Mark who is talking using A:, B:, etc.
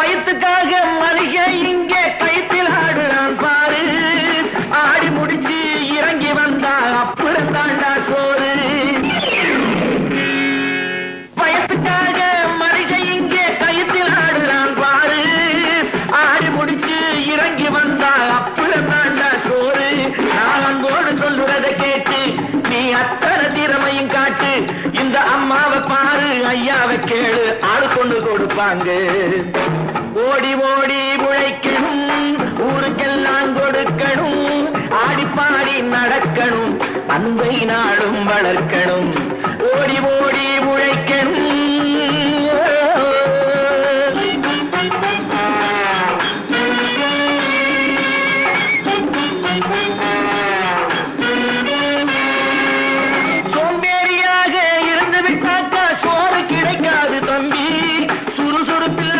A: வயிற்றுக்காக இந்த அம்மாவை பாரு ஐயாவை கேளு. ஆளு கொண்டு கொடுப்பாங்க. ஓடி ஓடி உழைக்கணும். ஊருக்கெல்லாம் கொடுக்கணும். ஆடி பாடி நடக்கணும். அன்பை நாடும் வளர்க்கணும்.